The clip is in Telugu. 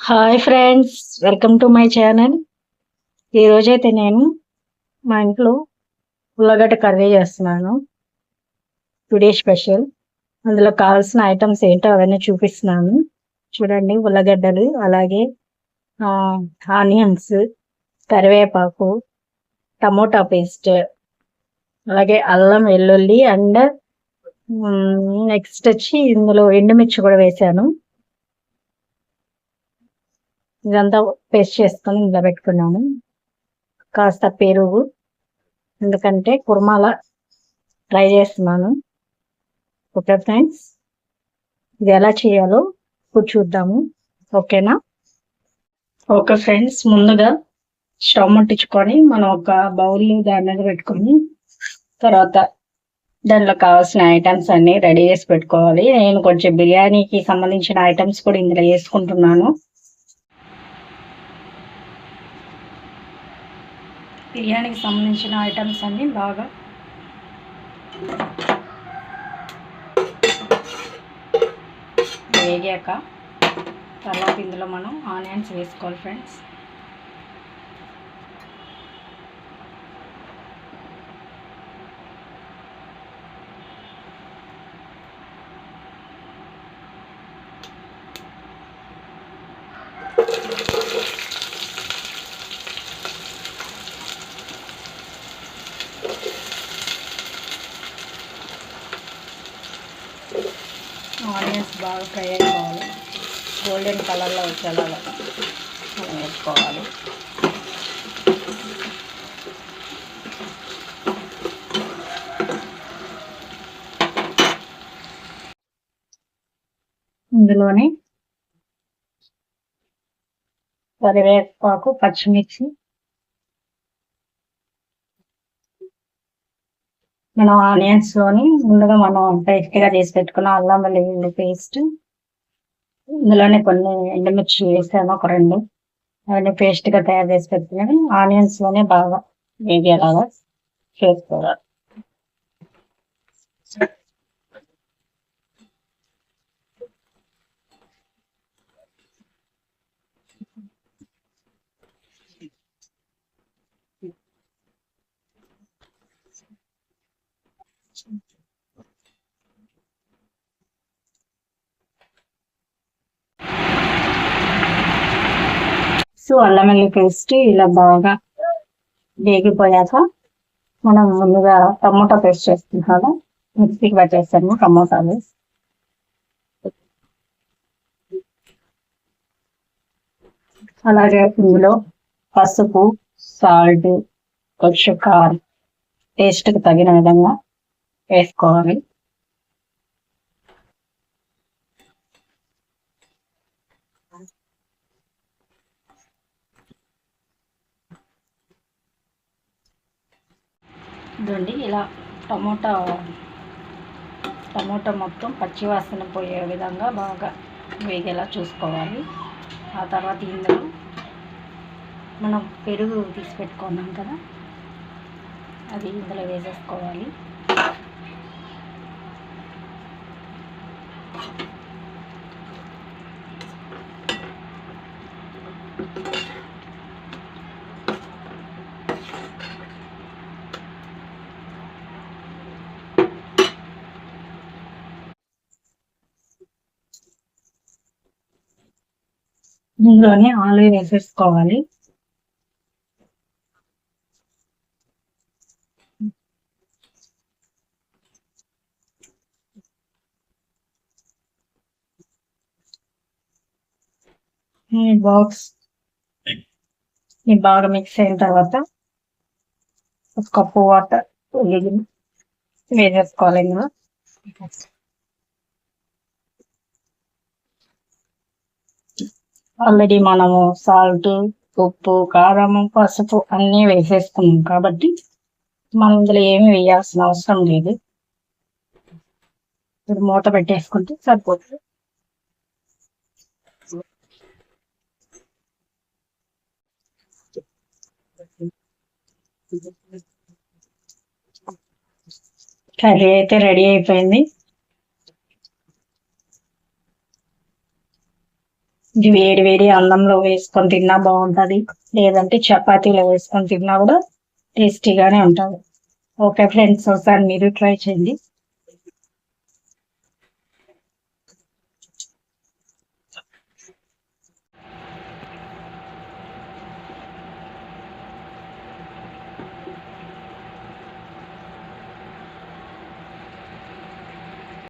Hi friends welcome to my channel ఈరోజైతే నేను మా ఇంట్లో ఉల్లగడ్డ కర్రీ చేస్తున్నాను. టుడే స్పెషల్ అందులో కావాల్సిన ఐటమ్స్ ఏంటో అవన్నీ చూపిస్తున్నాను. చూడండి ఉల్లగడ్డలు అలాగే ఆనియన్స్ కరివేపాకు టమోటా పేస్ట్ అలాగే అల్లం వెల్లుల్లి అండ్ నెక్స్ట్ వచ్చి ఇందులో ఎండుమిర్చి కూడా వేసాను ఇదంతా పేస్ట్ చేసుకొని ఇందులో పెట్టుకున్నాను కాస్త పెరుగు ఎందుకంటే కుర్మాల ట్రై చేస్తున్నాను. ఓకే ఫ్రెండ్స్ ఇది ఎలా చేయాలో ఇప్పుడు చూద్దాము. ఓకేనా? ఓకే ఫ్రెండ్స్ ముందుగా స్టవ్ ముట్టించుకొని మనం ఒక బౌల్ దాని మీద పెట్టుకొని తర్వాత దానిలో కావాల్సిన ఐటమ్స్ అన్ని రెడీ చేసి పెట్టుకోవాలి. నేను కొంచెం బిర్యానీకి సంబంధించిన ఐటమ్స్ కూడా ఇందులో వేసుకుంటున్నాను. బిర్యానీకి సంబంధించిన ఐటమ్స్ అన్నీ బాగా వేగాక తర్వాత ఇందులో మనం ఆనియన్స్ వేసుకోవాలి ఫ్రెండ్స్. ఆనియన్స్ బాగా ఫ్రై అయిపోవాలి. గోల్డెన్ కలర్లో వచ్చేలాగా మనం వేసుకోవాలి. ఇందులోనే కరివేపాకు పచ్చిమిర్చి మనం ఆనియన్స్లోని ముందుగా మనం పేస్ట్గా చేసి పెట్టుకున్న అల్లం వెల్లుల్లి పేస్ట్. ఇందులోనే కొన్ని ఎండుమిర్చి వేసాము ఒక రెండు. అవన్నీ పేస్ట్గా తయారు చేసి పెట్టుకుని ఆనియన్స్లోనే బాగా వేగేలాగా చేసుకోవాలి. అల్లం వెల్లి పేస్ట్ ఇలా బాగా వేగిపోయాక మనం ముందుగా టమోటా పేస్ట్ చేస్తున్నాము మిక్సీకి పట్టేస్తాము టమోటాలు. అలాగే ఇందులో పసుపు సాల్ట్ కొంచెం కారం టేస్ట్కి తగిన విధంగా వేసుకోవాలి. ఇదండి ఇలా టమోటా టమోటా మొత్తం పచ్చివాసన పోయే విధంగా బాగా వేగేలా చూసుకోవాలి. ఆ తర్వాత ఇందులో మనం పెరుగు తీసి పెట్టుకున్నాం కదా అది ఇందులో వేసేసుకోవాలి. ఇందులోనే ఆలు వేసేసుకోవాలి. బాక్స్ ఈ బాగా మిక్స్ అయిన తర్వాత ఒక కప్పు వాటర్ వేసేసుకోవాలి ఇందులో. ఆల్రెడీ మనము సాల్ట్ ఉప్పు కారం పసుపు అన్నీ వేసేసుకున్నాం కాబట్టి మనం ఇందులో ఏమి వేయాల్సిన అవసరం లేదు. ఇప్పుడు మూత పెట్టేసుకుంటే సరిపోతుంది. కర్రీ అయితే రెడీ అయిపోయింది. ఇది వేడి వేడి అన్నంలో వేసుకొని తిన్నా బాగుంటది. లేదంటే చపాతీలో వేసుకొని తిన్నా కూడా టేస్టీగానే ఉంటుంది. ఓకే ఫ్రెండ్స్ ఒకసారి మీరు ట్రై చేయండి.